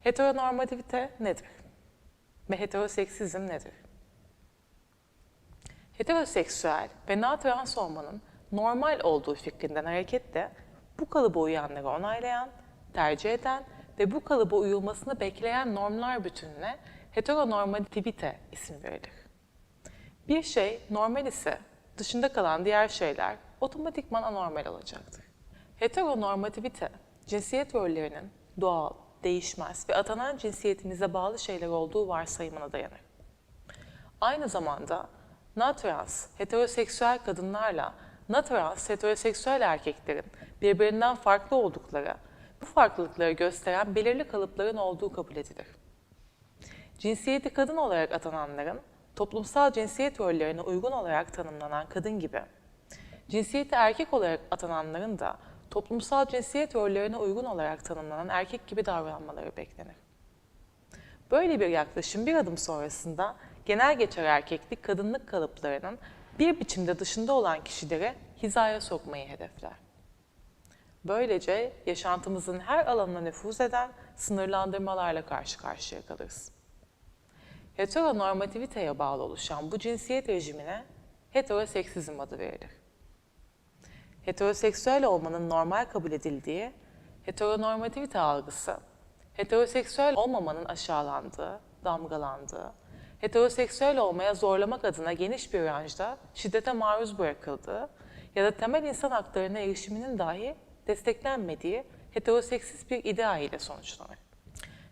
Heteronormativite nedir? Ve heteroseksizm nedir? Heteroseksüel ve natrans olmanın normal olduğu fikrinden hareketle bu kalıba uyanları onaylayan, tercih eden ve bu kalıba uyulmasını bekleyen normlar bütününe heteronormativite ismi verilir. Bir şey normal ise dışında kalan diğer şeyler otomatikman anormal olacaktır. Heteronormativite, cinsiyet rollerinin doğal, değişmez ve atanan cinsiyetinize bağlı şeyler olduğu varsayımına dayanır. Aynı zamanda natrans heteroseksüel kadınlarla natrans heteroseksüel erkeklerin birbirinden farklı oldukları, bu farklılıkları gösteren belirli kalıpların olduğu kabul edilir. Cinsiyeti kadın olarak atananların toplumsal cinsiyet rollerine uygun olarak tanımlanan kadın gibi, cinsiyeti erkek olarak atananların da toplumsal cinsiyet rollerine uygun olarak tanımlanan erkek gibi davranmaları beklenir. Böyle bir yaklaşım bir adım sonrasında genel geçer erkeklik kadınlık kalıplarının bir biçimde dışında olan kişileri hizaya sokmayı hedefler. Böylece yaşantımızın her alanına nüfuz eden sınırlandırmalarla karşı karşıya kalırız. Heteronormativiteye bağlı oluşan bu cinsiyet rejimine heteroseksizm adı verilir. Heteroseksüel olmanın normal kabul edildiği heteronormativite algısı, heteroseksüel olmamanın aşağılandığı, damgalandığı, heteroseksüel olmaya zorlamak adına geniş bir ranjda şiddete maruz bırakıldığı ya da temel insan haklarına erişiminin dahi desteklenmediği heteroseksist bir idea ile sonuçlanır.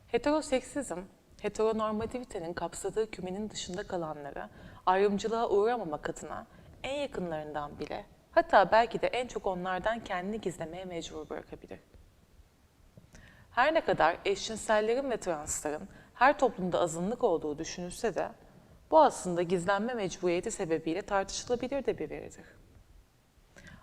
Heteroseksizm, heteronormativitenin kapsadığı kümenin dışında kalanlara ayrımcılığa uğramamak adına en yakınlarından bile hatta belki de en çok onlardan kendini gizlemeye mecbur bırakabilir. Her ne kadar eşcinsellerin ve transların her toplumda azınlık olduğu düşünülse de bu aslında gizlenme mecburiyeti sebebiyle tartışılabilir de bir veridir.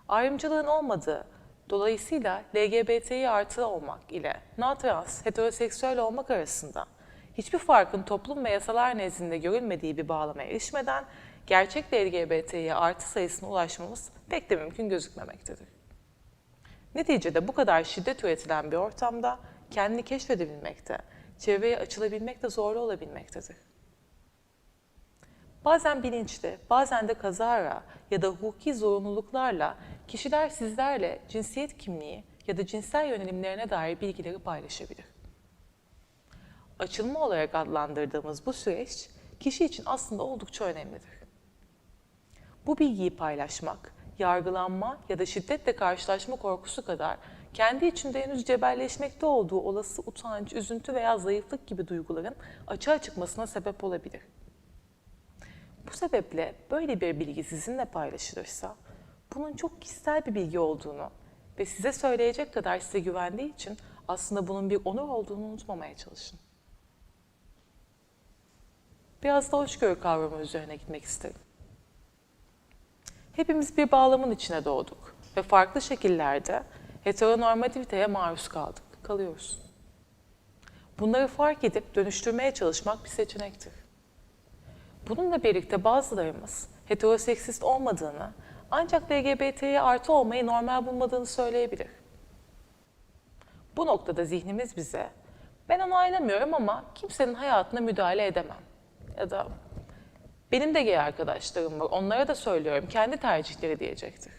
Ayrımcılığın olmadığı, dolayısıyla LGBTİ artı olmak ile natrans, heteroseksüel olmak arasında hiçbir farkın toplum ve yasalar nezdinde görülmediği bir bağlama erişmeden gerçek LGBTİ artı sayısına ulaşmamız pek de mümkün gözükmemektedir. Neticede bu kadar şiddet üretilen bir ortamda kendini keşfedebilmekte, çevreye açılabilmek de zorlu olabilmektedir. Bazen bilinçli, bazen de kazara ya da hukuki zorunluluklarla kişiler sizlerle cinsiyet kimliği ya da cinsel yönelimlerine dair bilgileri paylaşabilir. Açılma olarak adlandırdığımız bu süreç kişi için aslında oldukça önemlidir. Bu bilgiyi paylaşmak, yargılanma ya da şiddetle karşılaşma korkusu kadar kendi içinde henüz cebelleşmekte olduğu olası utanç, üzüntü veya zayıflık gibi duyguların açığa çıkmasına sebep olabilir. Bu sebeple böyle bir bilgi sizinle paylaşılırsa, bunun çok kişisel bir bilgi olduğunu ve size söyleyecek kadar size güvendiği için aslında bunun bir onur olduğunu unutmamaya çalışın. Biraz da hoşgörü kavramı üzerine gitmek isterim. Hepimiz bir bağlamın içine doğduk ve farklı şekillerde heteronormativiteye maruz kaldık, kalıyoruz. Bunları fark edip dönüştürmeye çalışmak bir seçenektir. Bununla birlikte bazılarımız heteroseksist olmadığını ancak LGBT'ye artı olmayı normal bulmadığını söyleyebilir. Bu noktada zihnimiz bize ben onaylamıyorum ama kimsenin hayatına müdahale edemem ya da benim de gay arkadaşlarım var, onlara da söylüyorum, kendi tercihleri diyecektir.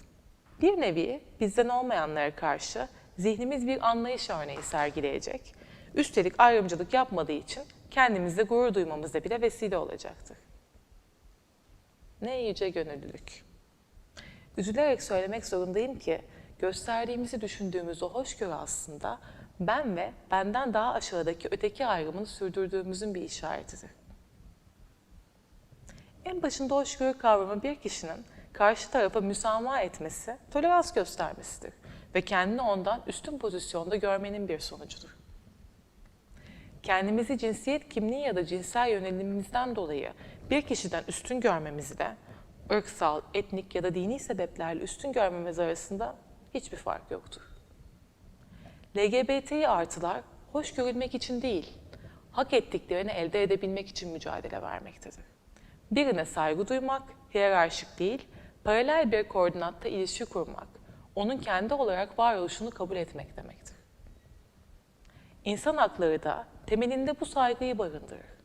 Bir nevi bizden olmayanlara karşı zihnimiz bir anlayış örneği sergileyecek. Üstelik ayrımcılık yapmadığı için kendimizde gurur duymamıza bile vesile olacaktır. Ne iyice gönüllülük. Üzülerek söylemek zorundayım ki gösterdiğimizi düşündüğümüz o hoşgörü aslında ben ve benden daha aşağıdaki öteki ayrımını sürdürdüğümüzün bir işaretidir. En başında hoşgörü kavramı bir kişinin karşı tarafa müsamaha etmesi, tolerans göstermesidir ve kendini ondan üstün pozisyonda görmenin bir sonucudur. Kendimizi cinsiyet kimliği ya da cinsel yönelimimizden dolayı bir kişiden üstün görmemizi de ırksal, etnik ya da dini sebeplerle üstün görmemiz arasında hiçbir fark yoktur. LGBTİ artılar hoş görülmek için değil, hak ettiklerini elde edebilmek için mücadele vermektedir. Birine saygı duymak, hiyerarşik değil, paralel bir koordinatta ilişki kurmak, onun kendi olarak varoluşunu kabul etmek demektir. İnsan hakları da temelinde bu saygıyı barındırır.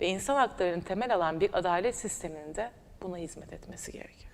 Ve insan haklarını temel alan bir adalet sisteminin de buna hizmet etmesi gerekir.